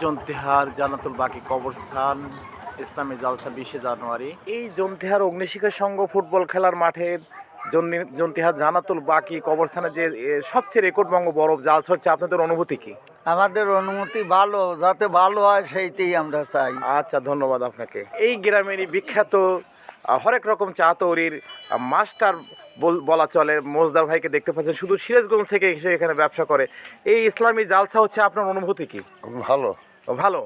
জন্তেহার জানাতুল বাকি কবরস্থান ইসলামী জালসা বিশে জানুয়ারি। এই জন্তেহার অগ্নিশিখা সংঘ ফুটবল খেলার মাঠে জন্নি- জন্তিহার জানাতুল বাকি কবরস্থানে যে সবচেয়ে রেকর্ড বঙ্গ বরফ জালসা হচ্ছে আপনাদের অনুভূতি কি? আমাদের অনুমতি ভালো যাতে ভালো হয় সেইটাই আমরা চাই। আচ্ছা ধন্যবাদ আপনাকে। এই গ্রামেরই বিখ্যাত হরেক রকম চা তৈরির মাস্টার বলা চলে মোজদার ভাইকে দেখতে পাচ্ছেন। শুধু সিরাজগঞ্জ থেকে এসে এখানে ব্যবসা করে। এই ইসলামী জালসা হচ্ছে আপনার অনুভূতি কি? ভালো। ভালো?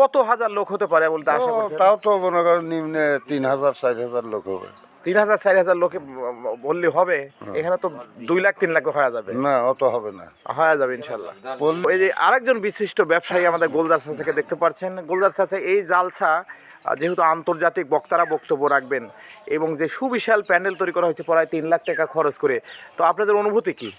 কত হাজার লোক হতে পারে বলতে আশা তাও তো মনে করেন নিম্নে তিন হাজার চার হাজার লোক হবে। তিন হাজার চার হাজার লোকে বললে হবে এখানে তো দুই লাখ তিন লাখ হয়ে যাবে। না অত হবে না। হয়ে যাবে ইনশাল্লাহ। এই যে আরেকজন বিশিষ্ট ব্যবসায়ী আমাদের গোলদার চাচাকে দেখতে পাচ্ছেন। গোলদার চাচা এই জালসা যেহেতু আন্তর্জাতিক বক্তারা বক্তব্য রাখবেন এবং যে সুবিশাল প্যান্ডেল তৈরি করা হয়েছে প্রায় তিন লাখ টাকা খরচ করে। তো আপনাদের অনুভূতি কি?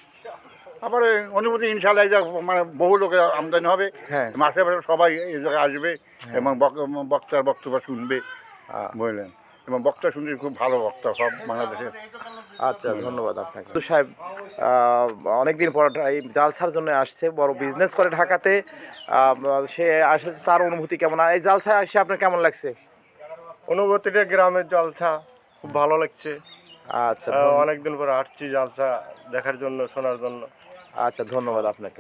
আমার অনুভূতি ইনশাল্লাহ মানে বহু লোকের আমদানি হবে। হ্যাঁ। মাসে মাসে সবাই এই জায়গায় আসবে এবং বক- বক্তার বক্তব্য শুনবে বুঝলেন? এবং বক্তা শুনছি খুব ভালো বক্তা সব বাংলাদেশের। আচ্ছা ধন্যবাদ আপনাকে। তো সাহেব অনেকদিন পর এই জালসার জন্য আসছে বড় বিজনেস করে ঢাকাতে। সে আসছে তার অনুভূতি কেমন? এই জালসায় এসে আপনার কেমন লাগছে? অনুভূতিটা গ্রামের জলসা খুব ভালো লাগছে। আচ্ছা অনেকদিন পর আসছি জলসা দেখার জন্য শোনার জন্য। আচ্ছা ধন্যবাদ আপনাকে।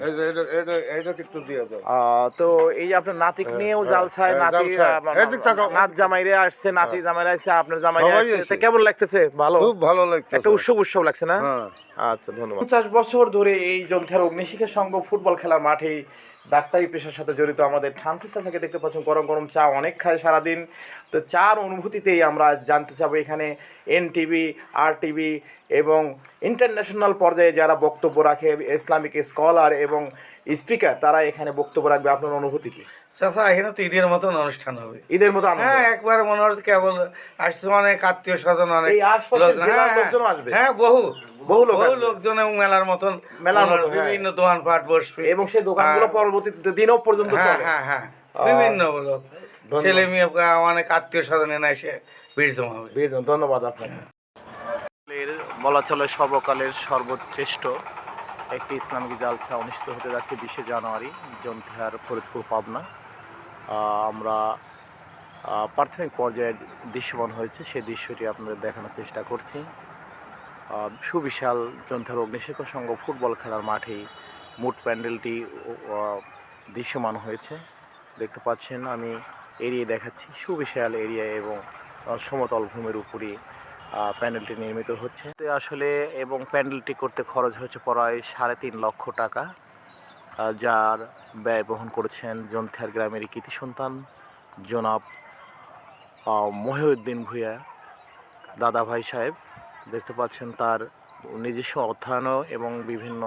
তো এই যে আপনার নাতিক নিয়েও জালসায় হ্যাঁ, নাতি জালসায়। আহ, এদিক নাত জামাইরে আসছে নাতি জামাইরে আসছে আপনার জামাইরে আসছে। কেমন লাগতেছে? ভালো? খুব ভালো লাগছে একটা উৎসব উৎসব লাগছে না? হ্যাঁ। আচ্ছা ধন্যবাদ। পঞ্চাশ বছর ধরে এই জন্থার অগ্নিশিখা সংঘ ফুটবল খেলার মাঠে ডাক্তারি পেশার সাথে জড়িত আমাদের ঠান্টু চাচাকে দেখতে পাচ্ছেন। গরম গরম চা অনেক খায় সারাদিন। তো চার অনুভূতিতেই আমরা জানতে চাবো এখানে এন টিভি আর টিভি এবং ইন্টারন্যাশনাল পর্যায়ে যারা বক্তব্য রাখে ইসলামিক স্কলার এবং স্পিকার তারা এখানে বক্তব্য রাখবে। আপনার অনুভূতি কি? এখানে তো ঈদের মতন অনুষ্ঠান হবে। ঈদের মতো হ্যাঁ একবার মনে হচ্ছে কেবল আসছে অনেক আত্মীয় স্বজন অনেক হ্যাঁ, আসবে? হ্যাঁ বহু। বহু বহু লোকজন এবং মেলার মতন। মেলার মনে হয়। মতো। বিভিন্ন দোকানপাট বসবে। এবং সেই দোকানগুলো। পরবর্তীতে দিনও পর্যন্ত হ্যাঁ হ্যাঁ হ্যাঁ। বিভিন্ন লোক। ছেলে মেয়ে অনেক আত্মীয় স্বজন এনে এসে ভিড় জমা হবে। ধন্যবাদ আপনাকে। বলা চলে সর্বকালের সর্বশ্রেষ্ঠ একটি ইসলামিক জালসা অনুষ্ঠিত হতে যাচ্ছে বিশে জানুয়ারি জন্তিহার ফরিদপুর পাবনা। আমরা প্রাথমিক পর্যায়ে দৃশ্যমান হয়েছে সেই দৃশ্যটি আপনাদের দেখানোর চেষ্টা করছি। সুবিশাল জন্তিহার অগ্নিশেখর সংঘ ফুটবল খেলার মাঠেই মোট প্যান্ডেলটি দৃশ্যমান হয়েছে। দেখতে পাচ্ছেন আমি এরিয়া দেখাচ্ছি। সুবিশাল এরিয়া এবং সমতল ভূমির উপরই প্যান্ডেলটি নির্মিত হচ্ছে। আসলে এবং প্যান্ডেলটি করতে খরচ হয়েছে প্রায় সাড়ে তিন লক্ষ টাকা যার ব্যয় বহন করেছেন জন্থিয়ার গ্রামের কৃতি সন্তান জনাব মহিউদ্দিন ভূঁইয়া। দাদা ভাই সাহেব, দেখতে পাচ্ছেন তার নিজস্ব অর্থায়নও এবং বিভিন্ন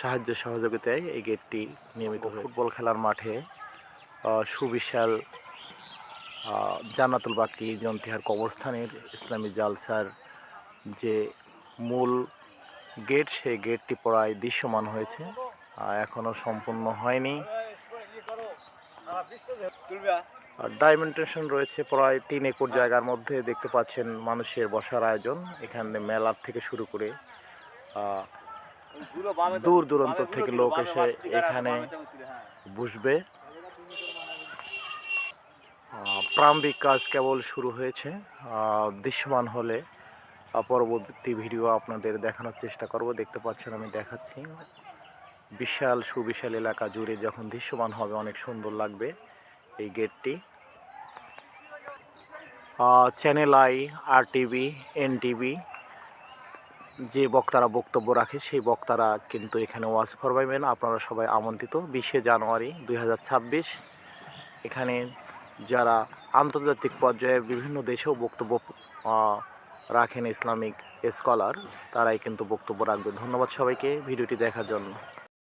সাহায্য সহযোগিতায় এই গেটটি হয়েছে। ফুটবল খেলার মাঠে সুবিশাল জান্নাতুল বাকি জন্তিহার কবরস্থানের ইসলামী জালসার যে মূল গেট, সেই গেটটি প্রায় দৃশ্যমান হয়েছে এখনও সম্পূর্ণ হয়নি। ডাইমেন্টেশন রয়েছে প্রায় তিন একর জায়গার মধ্যে, দেখতে পাচ্ছেন মানুষের বসার আয়োজন। এখানে মেলার থেকে শুরু করে দূর দূরান্ত থেকে লোক এসে এখানে বসবে। প্রারম্ভিক কাজ কেবল শুরু হয়েছে দৃশ্যমান হলে পরবর্তী ভিডিও আপনাদের দেখানোর চেষ্টা করব। দেখতে পাচ্ছেন আমি দেখাচ্ছি। বিশাল, সুবিশাল এলাকা জুড়ে যখন দৃশ্যমান হবে, অনেক সুন্দর লাগবে এই গেটটি channel I R TV N TV যে বক্তারা বক্তব্য রাখে, সেই বক্তারা কিন্তু এখানে ওয়াজ ফরমাইবেন। আপনারা সবাই আমন্ত্রিত। বিশে জানুয়ারি দু হাজার ছাব্বিশ। এখানে যারা আন্তর্জাতিক পর্যায়ে বিভিন্ন দেশেও বক্তব্য রাখেন ইসলামিক স্কলার। তারাই কিন্তু বক্তব্য রাখবে ধন্যবাদ সবাইকে ভিডিওটি দেখার জন্য।